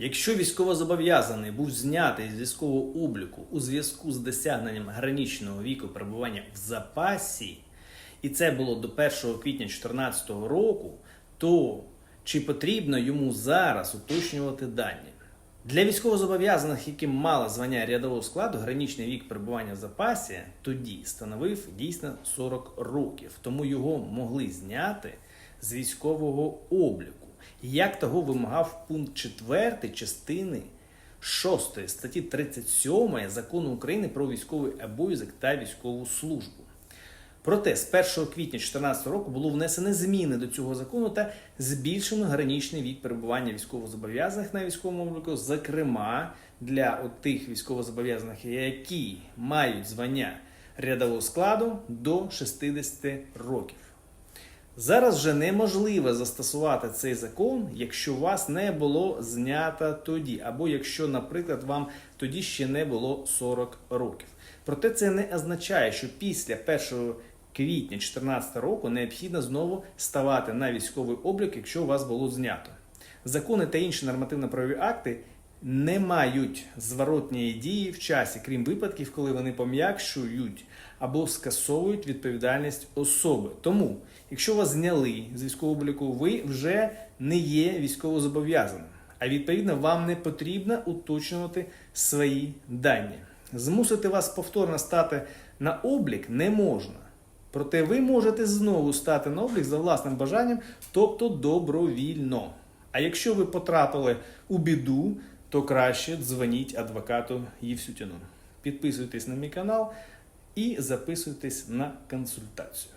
Якщо військовозобов'язаний був знятий з військового обліку у зв'язку з досягненням граничного віку перебування в запасі, і це було до 1 квітня 2014 року, то чи потрібно йому зараз уточнювати дані? Для військовозобов'язаних, які мали звання рядового складу, граничний вік перебування в запасі тоді становив дійсно 40 років, тому його могли зняти з військового обліку. Як того вимагав пункт 4 частини 6 статті 37 закону України про військовий обов'язок та військову службу. Проте з 1 квітня 2014 року було внесено зміни до цього закону та збільшено граничний вік перебування військовозобов'язаних на військовому обліку, зокрема для тих військовозобов'язаних, які мають звання рядового складу до 60 років. Зараз вже неможливо застосувати цей закон, якщо вас не було знято тоді, або якщо, наприклад, вам тоді ще не було 40 років. Проте це не означає, що після 1 квітня 2014 року необхідно знову ставати на військовий облік, якщо вас було знято. Закони та інші нормативно-правові акти не мають зворотньої дії в часі, крім випадків, коли вони пом'якшують або скасовують відповідальність особи. Тому, якщо вас зняли з військового обліку, ви вже не є військовозобов'язаним, а відповідно вам не потрібно уточнювати свої дані. Змусити вас повторно стати на облік не можна. Проте ви можете знову стати на облік за власним бажанням, тобто добровільно. А якщо ви потрапили у біду, то краще дзвоніть адвокату Євсютіну. Підписуйтесь на мій канал і записуйтесь на консультацію.